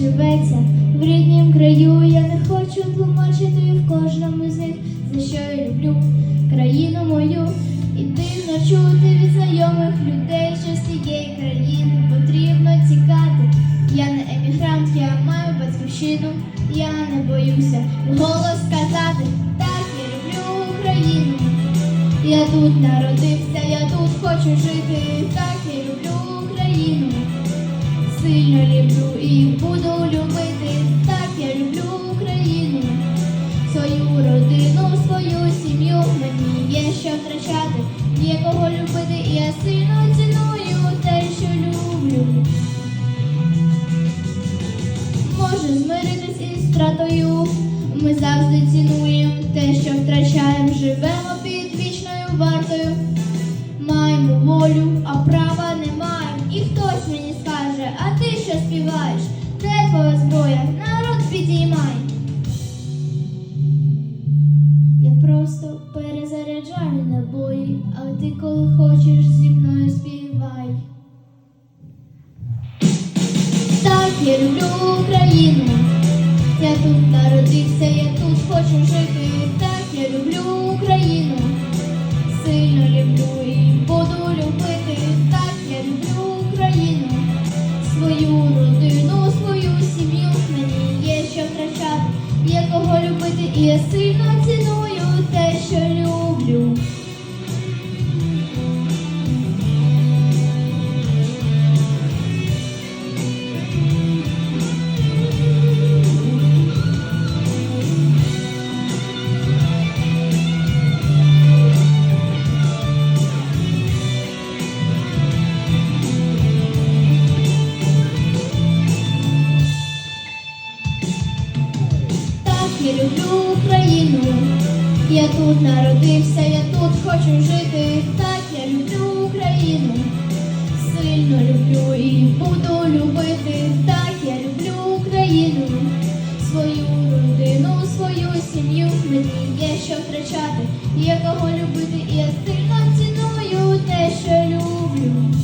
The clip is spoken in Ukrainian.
живеться в ріднім краю, я не хочу тлумачити в кожному з них, за що я люблю країну мою. І дивно чути від знайомих людей, що з цієї країни потрібно тікати. Я не емігрант, я маю батьківщину, я не боюся голос сказати, Так, я люблю Україну. Я тут народився, я тут хочу жити. Так, і люблю Україну. Сильно люблю і буду любити. Так, я люблю Україну. Свою родину, свою сім'ю мені є що втрачати, є кого любити, і я сильно ціную те, що люблю. Можу змиритись із втратою. Ми завжди цінуємо те, що втрачаємо, живемо під вічною вартою. Маємо волю, а права не маємо. І хтось мені а ти коли хочеш зі мною співай. Так, я люблю Україну. Я тут народився, я тут хочу жити. Так, я люблю Україну. Сильно люблю і буду любити. Так, я люблю Україну. Свою родину, свою сім'ю мені є що втрачати, є кого любити, і я сильно ціную те, що люблю. і люблю Україну. Я тут народився, я тут хочу жити. Так я люблю Україну, сильно люблю і буду любити. Так я люблю Україну, свою родину, свою сім'ю. Мені є що втрачати, є кого любити, і я сильно ціную те, що люблю.